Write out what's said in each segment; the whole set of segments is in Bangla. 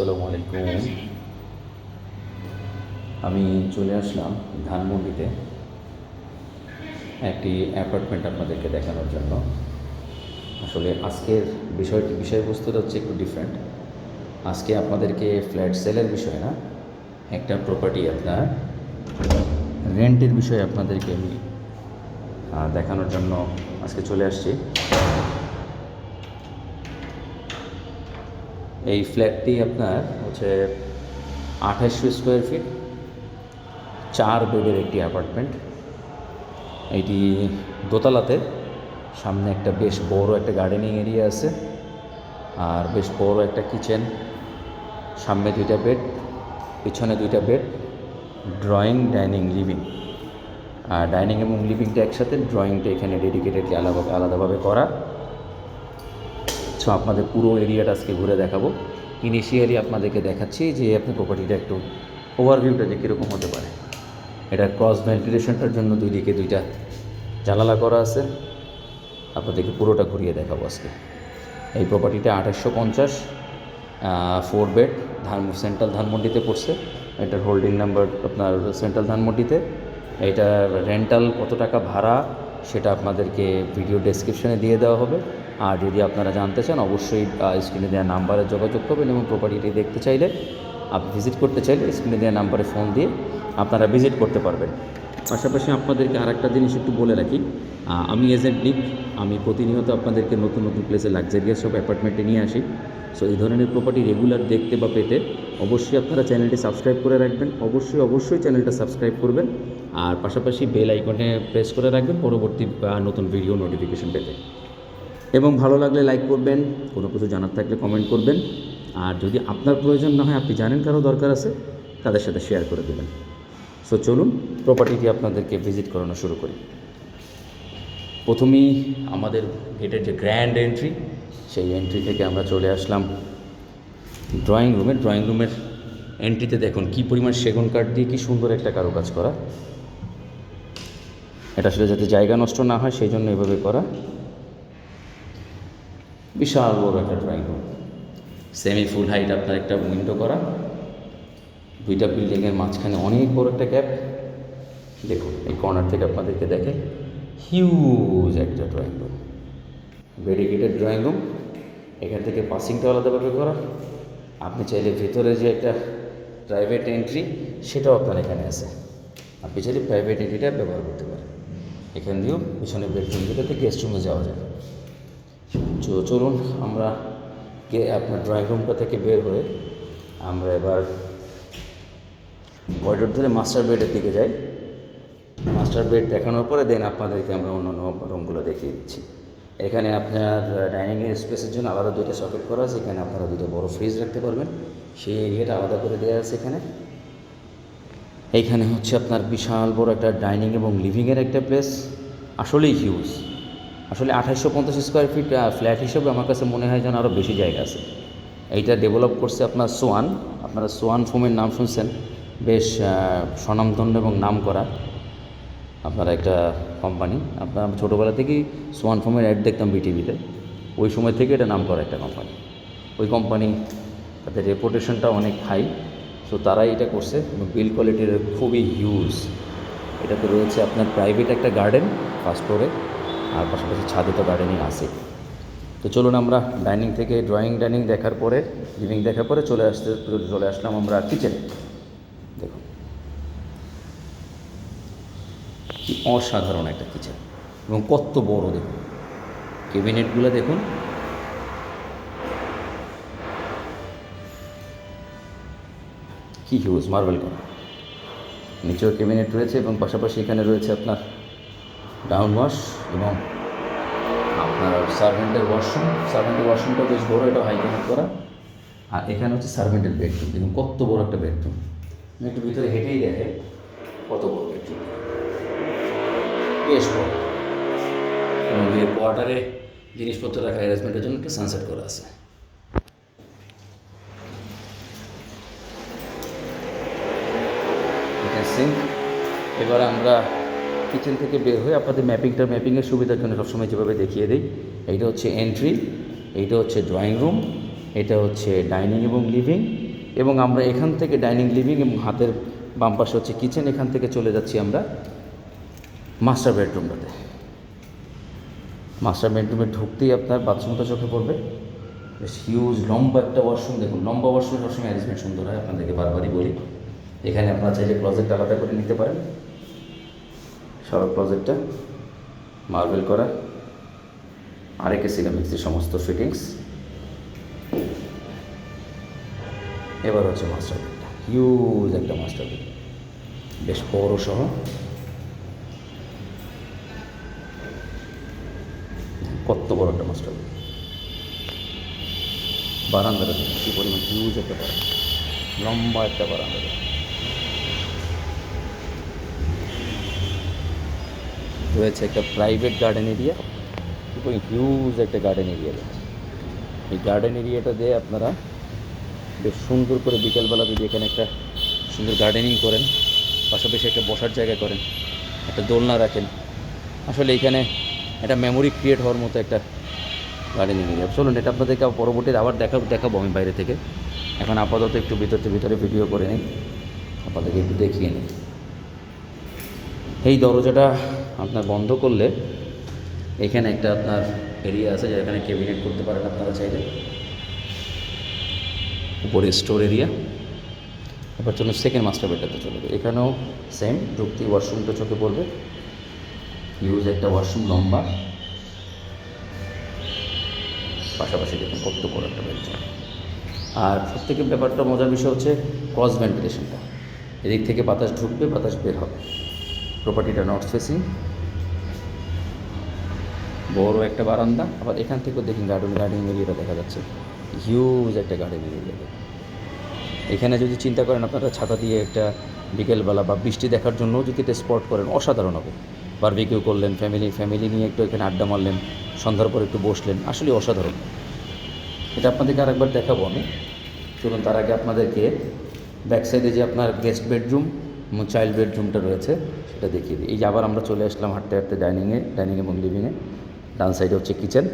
আসসালামু আলাইকুম। আমি চলে আসলাম ধানমন্ডিতে একটি অ্যাপার্টমেন্ট আপনাদেরকে দেখানোর জন্য। আসলে আজকের বিষয়টি বিষয়বস্তুটা হচ্ছে একটু ডিফারেন্ট আজকে আপনাদেরকে ফ্ল্যাট সেলের বিষয় না, একটা প্রপার্টি আপনার রেন্টের বিষয়ে আপনাদেরকে আমি দেখানোর জন্য আজকে চলে আসছি। এই ফ্ল্যাটটি আপনার হচ্ছে আঠাশশো স্কোয়ার ফিট চার বেডের একটি অ্যাপার্টমেন্ট এটি দোতলাতে, সামনে একটা বেশ বড় একটা গার্ডেনিং এরিয়া আছে, আর বেশ বড় একটা কিচেন সামনে দুইটা বেড পিছনে দুইটা বেড ড্রয়িং ডাইনিং লিভিং আর ডাইনিং এবং লিভিংটা একসাথে ড্রয়িংটা এখানে ডেডিকেটেডলি আলাদা আলাদাভাবে করা। সো আপনাদের পুরো এরিয়াটা আজকে ঘুরে দেখাবো। ইনিশিয়ালি আপনাদেরকে দেখাচ্ছি যে আপনি প্রপার্টিটা একটু ওভারভিউটা যে কীরকম হতে পারে। এটা ক্রস ভেন্টিলেশনটার জন্য দুই দিকে দুইটা জানালা করা আছে। আপনাদেরকে পুরোটা ঘুরিয়ে দেখাবো আজকে। এই প্রপার্টিটা আঠাশশো পঞ্চাশ ফোর বেড ধান সেন্ট্রাল ধানমন্ডিতে পড়ছে। এটার হোল্ডিং নাম্বার আপনার সেন্ট্রাল ধানমন্ডিতে এটা রেন্টাল কত টাকা ভাড়া? সেটা আপনাদেরকে ভিডিও ডেসক্রিপশনে দিয়ে দেওয়া হবে। আর যদি আপনারা জানতে চান, অবশ্যই স্ক্রিনে দেওয়া নাম্বারে যোগাযোগ করবেন এবং প্রপার্টিটি দেখতে চাইলে আপনি ভিজিট করতে চাইলে স্ক্রিনে দেওয়া নাম্বারে ফোন দিয়ে আপনারা ভিজিট করতে পারবেন। পাশাপাশি আপনাদেরকে আর একটা জিনিস একটু বলে রাখি। আমি এজেন্ট নিক আমি প্রতিনিয়ত আপনাদেরকে নতুন নতুন প্লেসে লাক্সারিয়াস সব অ্যাপার্টমেন্টে নিয়ে আসি। সো এই ধরনের প্রপার্টি রেগুলার দেখতে বা পেতে অবশ্যই আপনারা চ্যানেলটি সাবস্ক্রাইব করে রাখবেন। অবশ্যই অবশ্যই চ্যানেলটা সাবস্ক্রাইব করবেন। আর পাশাপাশি বেল আইকনে প্রেস করে রাখবেন পরবর্তী নতুন ভিডিও নোটিফিকেশন পেতে। এবং ভালো লাগলে লাইক করবেন, কোনো কিছু জানার থাকলে কমেন্ট করবেন। আর যদি আপনার প্রয়োজন না হয়, আপনি জানেন কারও দরকার আছে, তাদের সাথে শেয়ার করে দেবেন। সো চলুন প্রপার্টিটি আপনাদেরকে ভিজিট করানো শুরু করি। প্রথমেই আমাদের গেটের যে গ্র্যান্ড এন্ট্রি সেই এন্ট্রি থেকে আমরা চলে আসলাম ড্রয়িং রুমে ড্রয়িং রুমের এন্ট্রিতে দেখুন, কী পরিমাণ সেগুন কাঠ দিয়ে কী সুন্দর একটা কারুকাজ করা। এটা আসলে যাতে জায়গা নষ্ট না হয় সেই জন্য এভাবে করা। বিশাল বড় একটা drawing room semi full height আপনার একটা উইন্ডো করা। দুইটা বিল্ডিংয়ের মাঝখানে অনেক বড় একটা গ্যাপ দেখুন, এই কর্নার থেকে আপনাদেরকে দেখে হিউজ একটা drawing room dedicated drawing room এখান থেকে পাসিংটা আলাদাভাবে করা। আপনি চাইলে ভেতরে যে একটা প্রাইভেট এন্ট্রি সেটাও আপনার এখানে আছে। আপনি চাইলে প্রাইভেট এন্ট্রিটা ব্যবহার করতে পারেন। এখান দিয়েও পিছনে বেডরুম দুটোতে গেস্ট রুমে যাওয়া যায়। তো চলুন আমরা গে, আপনার ড্রয়িং রুমটা থেকে বের হয়ে আমরা এবার করিডোর ধরে মাস্টার বেডের দিকে যাই। মাস্টার বেড দেখানোর পরে দেন আপনাদেরকে আমরা অন্যান্য রুমগুলো দেখিয়ে দিচ্ছি। এখানে আপনার ডাইনিংয়ের স্পেসের জন্য আলাদা দুইটা সকেট করা আছে। এখানে আপনারা দুটো বড় ফ্রিজ রাখতে পারবেন। সেই এরিয়াটা আলাদা করে দেওয়া আছে এখানে। এইখানে হচ্ছে আপনার বিশাল বড় একটা ডাইনিং এবং লিভিংয়ের একটা প্লেস। আসলেই হিউজ আসলে আঠাশশো পঞ্চাশ স্কোয়ার ফিট ফ্ল্যাট হিসেবে আমার কাছে মনে হয় যেন আরও বেশি জায়গা আছে। এইটা ডেভেলপ করছে আপনার সোয়ান। আপনারা সোয়ান ফোমের নাম শুনছেন। বেশ স্বনামধন্য এবং নাম করা আপনারা একটা কোম্পানি আপনার ছোটোবেলা থেকেই সোয়ান ফোমের অ্যাড দেখতাম বিটিভিতে ওই সময় থেকে এটা নাম করা একটা কোম্পানি ওই কোম্পানি তাদের রেপুটেশনটা অনেক হাই সো তারাই এটা করছে এবং বিল কোয়ালিটির খুবই হিউজ এটাতে রয়েছে আপনার প্রাইভেট একটা গার্ডেন ফার্স্ট ফ্লোরে আর পাশাপাশি ছাদে তো গার্ডেনিং আছে তো চলুন আমরা ডাইনিং থেকে ড্রয়িং ডাইনিং দেখার পরে লিভিং দেখার পরে চলে আসতে, চলে আসলাম আমরা কিচেন দেখুন। কি অসাধারণ একটা কিচেন এবং কত বড় দেখুন। ক্যাবিনেটগুলো দেখুন। কি হিউজ মার্বেল করা নিচেও ক্যাবিনেট রয়েছে এবং পাশাপাশি এখানে রয়েছে আপনার ডাউন ওয়াশ এবং আপনার সার্ভেন্টের ওয়াশরুম সার্ভেন্টের ওয়াশরুমটা বেশ বড়, এটা হাইকেনেট করা। আর এখানে হচ্ছে সার্ভেন্টের বেডরুম দেখুন, কত বড় একটা বেডরুম একটু ভিতরে হেঁটেই দেখে কত বড় বেডরুম বেশ বড়। এবং এর কোয়ার্টারে জিনিসপত্র রাখা অ্যারেঞ্জমেন্টের জন্য একটা সানসেট করা আছে। এবার আমরা কিচেন থেকে বের হয়ে আপনাদের ম্যাপিংটা ম্যাপিংয়ের সুবিধার জন্য সবসময় যেভাবে দেখিয়ে দিই, এইটা হচ্ছে এন্ট্রি এইটা হচ্ছে ড্রয়িং রুম এটা হচ্ছে ডাইনিং এবং লিভিং এবং আমরা এখান থেকে ডাইনিং লিভিং এবং হাতের বাম পাশে হচ্ছে কিচেন এখান থেকে চলে যাচ্ছি আমরা মাস্টার বেডরুমটাতে মাস্টার বেডরুমে ঢুকতেই আপনার বাথরুমটা চোখে পড়বে। বেশ হিউজ লম্বা একটা ওয়াশরুম দেখুন, লম্বা ওয়াশরুম সবসময় অ্যারেঞ্জমেন্ট সুন্দর হয়, আপনাদেরকে বারবারই বলি। এখানে আপনারা চাইলে ক্লজেট আলাদা করে নিতে পারেন। সব ক্লজেটটা মার্বেল করা আরেকে সিরামিক্সের সমস্ত ফিটিংস এবার হচ্ছে মাস্টার হিউজ একটা মাস্টার বেড বেশ বড় সহ। কত বড় একটা মাস্টার বেড বারান্দাটা কী পরিমাণ হিউজ একটা বারান্দা। লম্বা একটা বারান্দা রয়েছে একটা প্রাইভেট গার্ডেন এরিয়া খুবই হিউজ একটা গার্ডেন এরিয়া রয়েছে। এই গার্ডেন এরিয়াটা দিয়ে আপনারা বেশ সুন্দর করে বিকেলবেলা যদি এখানে একটা সুন্দর গার্ডেনিং করেন, পাশাপাশি একটা বসার জায়গা করেন, একটা দোলনা রাখেন, আসলে এখানে একটা মেমোরি ক্রিয়েট হওয়ার মতো একটা গার্ডেনিং এরিয়া চলুন, এটা আপনাদেরকে পরবর্তীতে আবার দেখা দেখাবো আমি বাইরে থেকে। এখন আপাতত একটু ভিতরে ভিতরে ভিডিও করে নিই। আপনাদেরকে একটু দেখিয়ে নিই। এই দরজাটা আপনার বন্ধ করলে এখানে একটা আপনার এরিয়া আছে যেখানে ক্যাবিনেট করতে পারেন আপনারা চাইলে। উপরে স্টোর এরিয়া এবার চলুন সেকেন্ড মাস্টার বেডটাতে চলে যাবে এখানেও সেম ঢুকতেই ওয়াশরুমটা চোখে পড়বে। ইউজ একটা ওয়াশরুম লম্বা। পাশাপাশি দেখুন কত বড় একটা বেডরুম আর সবথেকে ব্যাপারটা মজার বিষয় হচ্ছে ক্রস ভেন্টিলেশনটা এদিক থেকে বাতাস ঢুকবে, বাতাস বের হবে। প্রপার্টিটা নর্থ ফেসিং বড় একটা বারান্দা। আবার এখান থেকেও দেখুন গার্ডেন গার্ডেন এরিয়াটা দেখা যাচ্ছে। হিউজ একটা গার্ডেন এরিয়া এখানে যদি চিন্তা করেন, আপনারা ছাতা দিয়ে একটা বিকেলবেলা বা বৃষ্টি দেখার জন্য যদি এটা স্পট করেন, অসাধারণ হবে। বারবিকিউ করলেন ফ্যামিলি ফ্যামিলি নিয়ে একটু এখানে আড্ডা মারলেন, সন্ধ্যার পর একটু বসলেন আসলে অসাধারণ। এটা আপনাদেরকে আরেকবার দেখাবো আমি। চলুন, তার আগে আপনাদেরকে ব্যাক সাইডে যে আপনার গেস্ট বেডরুম চাইল্ড বেডরুমটা রয়েছে, সেটা দেখিয়ে দিই। এই যে আবার আমরা চলে আসলাম হাঁটতে হাঁটতে ডাইনিংয়ে ডাইনিং এবং লিভিংয়ে ডান সাইডে হচ্ছে কিচেন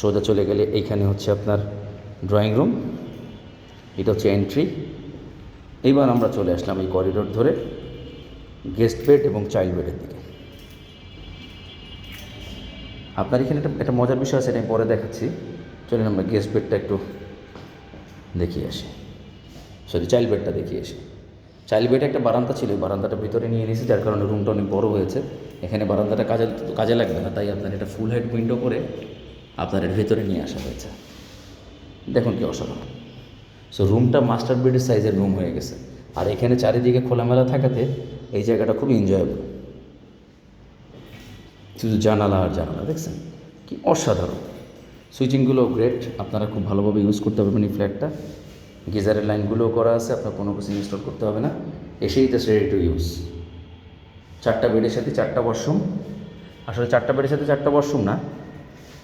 সোজা চলে গেলে এইখানে হচ্ছে আপনার ড্রয়িং রুম এটা হচ্ছে এন্ট্রি এইবার আমরা চলে আসলাম এই করিডোর ধরে গেস্ট বেড এবং চাইল্ড বেডের দিকে। আপনার এখানে একটা একটা মজার বিষয় আছে, এটা আমি পরে দেখাচ্ছি। চলুন আমরা গেস্ট বেডটা একটু দেখিয়ে আসি। সরি চাইল্ড বেডটা দেখিয়ে আসি। চাইল্ড বেডে একটা বারান্দা ছিল বারান্দাটা ভিতরে নিয়ে নিয়েছি যার কারণে রুমটা অনেক বড় হয়েছে। এখানে বারান্দাটা কাজে কাজে লাগবে না, তাই আপনার এটা ফুল হেড উইন্ডো করে আপনার এর ভিতরে নিয়ে আসা হয়েছে। দেখুন কি অসাধারণ। সো রুমটা মাস্টার বেডের সাইজের রুম হয়ে গেছে। আর এখানে চারিদিকে খোলামেলা থাকাতে এই জায়গাটা খুব এনজয়েবল শুধু জানালা আর জানালা, দেখছেন? কি অসাধারণ। সুইচিংগুলো গ্রেট আপনারা খুব ভালোভাবে ইউজ করতে পারবেন এই ফ্ল্যাটটা গিজারের লাইনগুলোও করা আছে, আপনার কোনো কিছু ইনস্টল করতে হবে না। এসেই তো রেডি টু ইউজ চারটা বেডের সাথে চারটা ওয়াশরুম আসলে চারটা বেডের সাথে চারটা ওয়াশরুম না।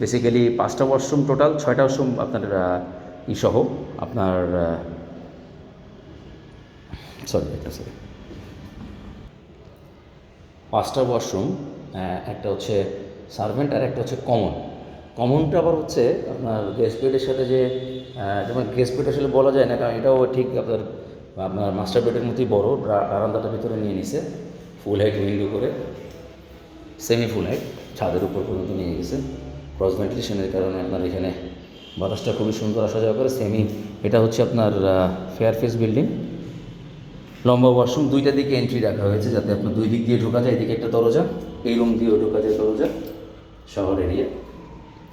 বেসিক্যালি পাঁচটা ওয়াশরুম টোটাল ছয়টা ওয়াশরুম আপনার ইসহ আপনার সরি একটা সরি পাঁচটা ওয়াশরুম একটা হচ্ছে সার্ভেন্ট আর একটা হচ্ছে কমন কমনটা আবার হচ্ছে আপনার গেস্ট বেডের সাথে যে যেমন গেস্ট বেড আসলে বলা যায় না, কারণ এটাও ঠিক আপনার আপনার মাস্টার বেডের মতোই বড় বারান্দাটা ভিতরে নিয়ে নিছে ফুল হাইট উইন্ডো করে সেমি ফুল হাইট ছাদের উপর পর্যন্ত নিয়ে গেছে। ক্রস ভেন্টিলেশনের কারণে আপনার এখানে বাতাসটা খুবই সুন্দর আসা যাওয়া করে সেমি এটা হচ্ছে আপনার ফেয়ার ফেস বিল্ডিং লম্বা ওয়াশরুম দুইটা দিকে এন্ট্রি রাখা হয়েছে যাতে আপনার দুই দিক দিয়ে ঢোকা যায়, এদিকে একটা দরজা, এই রুম দিয়েও ঢোকা যায় দরজা, শহর এরিয়া।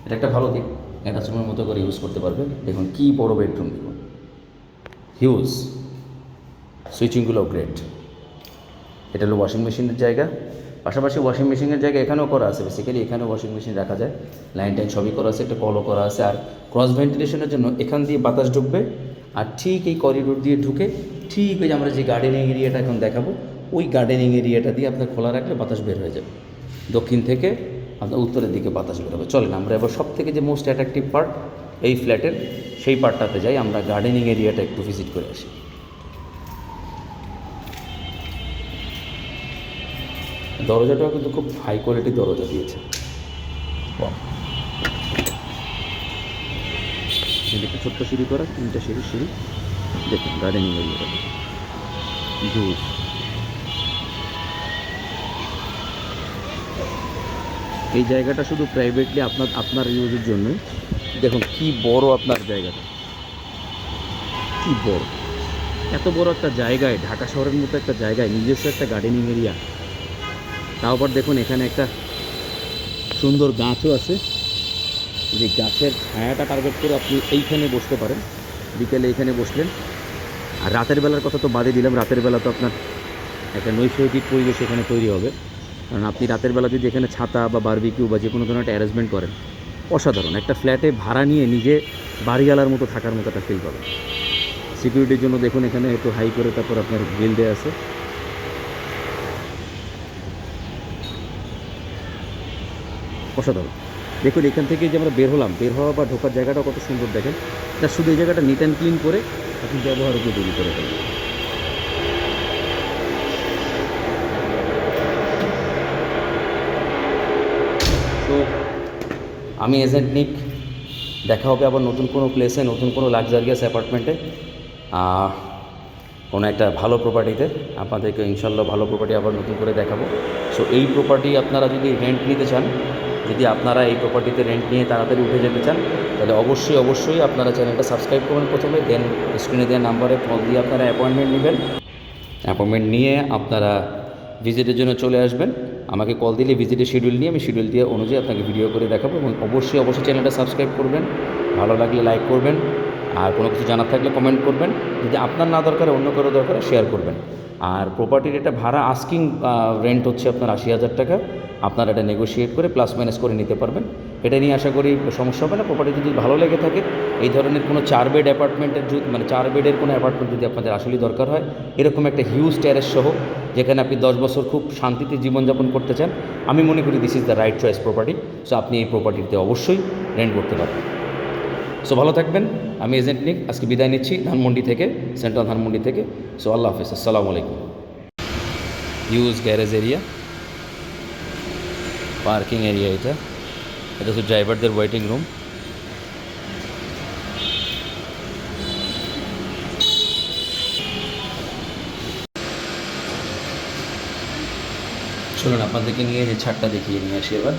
এটা একটা ভালো দিক। একটা রুমের মতো করে ইউজ করতে পারবে। দেখুন কী বড় বেডরুম দেখুন। হিউজ সুইচিংগুলো গ্রেট এটা হলো ওয়াশিং মেশিনের জায়গা। পাশাপাশি ওয়াশিং মেশিনের জায়গা এখানেও করা আছে। বেসিক্যালি এখানেও ওয়াশিং মেশিন রাখা যায়। লাইন টাইন সবই করা আছে, একটা কলও করা আছে। আর ক্রস ভেন্টিলেশনের জন্য এখান দিয়ে বাতাস ঢুকবে। আর ঠিক এই করিডোর দিয়ে ঢুকে ঠিক ওই যে আমরা যে গার্ডেনিং এরিয়াটা এখন দেখাবো, ওই গার্ডেনিং এরিয়াটা দিয়ে আপনার খোলা রাখলে বাতাস বের হয়ে যাবে। দক্ষিণ থেকে আপনার উত্তরের দিকে বাতাস বেরোবে চলেন আমরা এবার সব থেকে যে মোস্ট অ্যাট্রাকটিভ পার্ট এই ফ্ল্যাটের সেই পার্টটাতে যাই, আমরা গার্ডেনিং এরিয়াটা একটু ভিজিট করে আসি। দরজাটাও কিন্তু খুব হাই কোয়ালিটির দরজা দিয়েছে। ছোট্ট সিঁড়ি করা, তিনটা সিঁড়ি সিঁড়ি। দেখুন গার্ডেনিং এরিয়াটা এই জায়গাটা শুধু প্রাইভেটলি আপনার আপনার ইউজের জন্যই। দেখুন, কি বড় আপনার জায়গাটা। কি বড়। এত বড় একটা জায়গায়, ঢাকা শহরের মতো একটা জায়গায়, নিজস্ব একটা গার্ডেনিং এরিয়া তাও আবার দেখুন, এখানে একটা সুন্দর গাছও আছে। যে গাছের ছায়াটা টার্গেট করে আপনি এইখানে বসতে পারেন। বিকেলে এইখানে বসলেন। আর রাতের বেলার কথা তো বাদে দিলাম, রাতের বেলা তো আপনার একটা নৈসর্গিক পরিবেশ এখানে তৈরি হবে। কারণ আপনি রাতের বেলা যদি এখানে ছাতা বা বারবিকিউ বা যে কোনো ধরনের একটা অ্যারেঞ্জমেন্ট করেন, অসাধারণ। একটা ফ্ল্যাটে ভাড়া নিয়ে নিজে বাড়িওয়ালার মতো থাকার মতো একটা ফিল পাবেন। সিকিউরিটির জন্য দেখুন এখানে একটু হাই করে তারপর আপনার বিল দেওয়া আছে। অসাধারণ। দেখুন, এখান থেকে যে আমরা বের হলাম, বের হওয়া বা ঢোকার জায়গাটা কত সুন্দর দেখেন। এটা শুধু এই জায়গাটা নিট অ্যান্ড ক্লিন করে আপনি ব্যবহার উপযোগী করে ফেলেন তো আমি এজেন্ট নিক, দেখা হবে আবার নতুন কোনো প্লেসে নতুন কোনো লাক্সারিয়াস অ্যাপার্টমেন্টে কোনো একটা ভালো প্রপার্টিতে আপনাদেরকে ইনশাল্লাহ ভালো প্রপার্টি আবার নতুন করে দেখাবো। সো এই প্রপার্টি আপনারা যদি রেন্ট নিতে চান, যদি আপনারা এই প্রপার্টিতে রেন্ট নিয়ে তাড়াতাড়ি উঠে যেতে চান, তাহলে অবশ্যই অবশ্যই আপনারা চ্যানেলটা সাবস্ক্রাইব করবেন প্রথমে দেন স্ক্রিনে দেওয়া নাম্বারে কল দিয়ে আপনারা অ্যাপয়েন্টমেন্ট নেবেন। অ্যাপয়েন্টমেন্ট নিয়ে আপনারা ভিজিটের জন্য চলে আসবেন। আমাকে কল দিলে ভিজিটের শিডিউল নিয়ে আমি শিডিউল দিয়ে অনুযায়ী আপনাকে ভিডিও করে দেখাবো এবং অবশ্যই অবশ্যই চ্যানেলটা সাবস্ক্রাইব করবেন। ভালো লাগলে লাইক করবেন। আর কোনো কিছু জানার থাকলে কমেন্ট করবেন। যদি আপনার না দরকার, অন্য কারও দরকার শেয়ার করবেন। আর প্রপার্টির এটা ভাড়া আস্কিং রেন্ট হচ্ছে আপনার আশি হাজার টাকা। আপনারা এটা নেগোশিয়েট করে প্লাস মাইনাস করে নিতে পারবেন। এটা নিয়ে আশা করি সমস্যা হবে না। প্রপার্টি যদি ভালো লেগে থাকে, এই ধরনের কোনো চার বেড অ্যাপার্টমেন্টের যদি মানে চার বেডের কোনো অ্যাপার্টমেন্ট যদি আপনাদের আসলেই দরকার হয়, এরকম একটা হিউজ ট্যারেস সহ, যেখানে আপনি দশ বছর খুব শান্তিতে জীবনযাপন করতে চান, আমি মনে করি this is the right choice property so আপনি এই প্রপার্টিতে অবশ্যই রেন্ট করতে পারবেন। সো ভালো থাকবেন। আমি এজেন্ট নিক, আজকে বিদায় নিচ্ছি ধানমন্ডি থেকে, সেন্ট্রাল ধানমন্ডি থেকে। সো আল্লাহ হাফিজ, আসসালামু আলাইকুম। Use garage area, parking area এটা। এটা হচ্ছে ড্রাইভারদের ওয়েটিং রুম। চলুন আপনাদেরকে নিয়ে যে ছাদটা দেখিয়ে নিয়ে আসি এবার।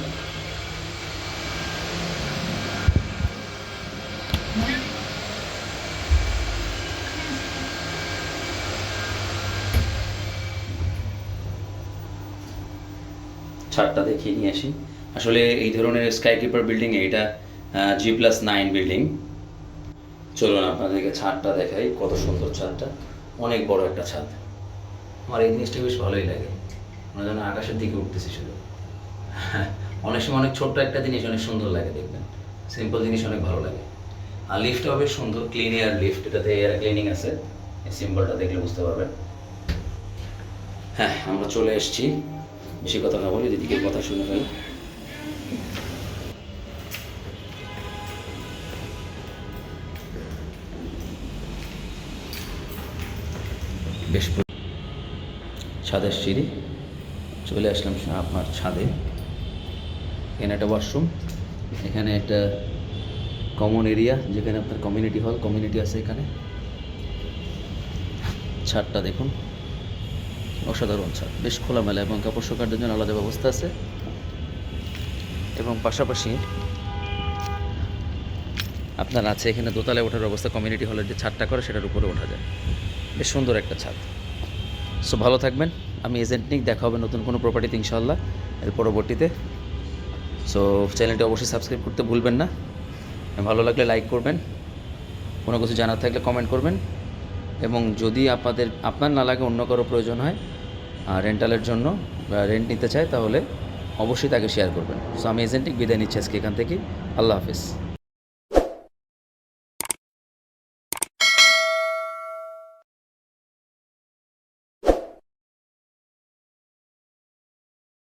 ছাদটা দেখিয়ে নিয়ে আসি। আসলে এই ধরনের স্কাই কিপার বিল্ডিংয়ে এটা জি প্লাস নাইন বিল্ডিং চলুন আপনাদেরকে ছাদটা দেখাই, কত সুন্দর ছাদটা। অনেক বড় একটা ছাদ। আমার এই জিনিসটা বেশ ভালোই লাগে। মনে যেন আকাশের দিকে উঠতেছি শুধু। অনেক সময় অনেক ছোট্ট একটা জিনিস অনেক সুন্দর লাগে, দেখবেন। সিম্পল জিনিস অনেক ভালো লাগে। আর লিফটটাও বেশ সুন্দর ক্লিন এয়ার লিফট এটাতে এয়ার ক্লিনিং আছে। এই সিম্বলটা দেখলে বুঝতে পারবেন। হ্যাঁ আমরা চলে এসেছি। বেশি কথা না বলি দিদিকের কথা শুনে ফেলি। ছাদের সিঁড়ি। চলে আসলাম আপনার ছাদে। এখানে একটা ওয়াশরুম এখানে একটা কমন এরিয়া যেখানে আপনার কমিউনিটি হল কমিউনিটি আছে এখানে। ছাদটা দেখুন। অসাধারণ ছাদ। বেশ খোলামেলা এবং কাপড় শোকার জন্য আলাদা ব্যবস্থা আছে। এবং পাশাপাশি আপনার আছে এখানে দোতলায় ওঠার ব্যবস্থা কমিউনিটি হলের যে ছাদটা করে সেটার উপরে ওঠা যায়। বেশ সুন্দর একটা ছাদ। সো ভালো থাকবেন। আমি এজেন্ট নিক, দেখা হবে নতুন কোনো প্রপার্টিতে ইনশাল্লাহ এর পরবর্তীতে। সো চ্যানেলটি অবশ্যই সাবস্ক্রাইব করতে ভুলবেন না। ভালো লাগলে লাইক করবেন। কোনো কিছু জানার থাকলে কমেন্ট করবেন। এবং যদি আপনাদের, আপনার না লাগে অন্য কারও প্রয়োজন হয় রেন্টালের জন্য রেন্ট নিতে চায়, তাহলে অবশ্যই তাকে শেয়ার করবেন। সো আমি এজেন্টিক বিদায় নিচ্ছি আজকে এখান থেকে। আল্লাহ হাফিজ।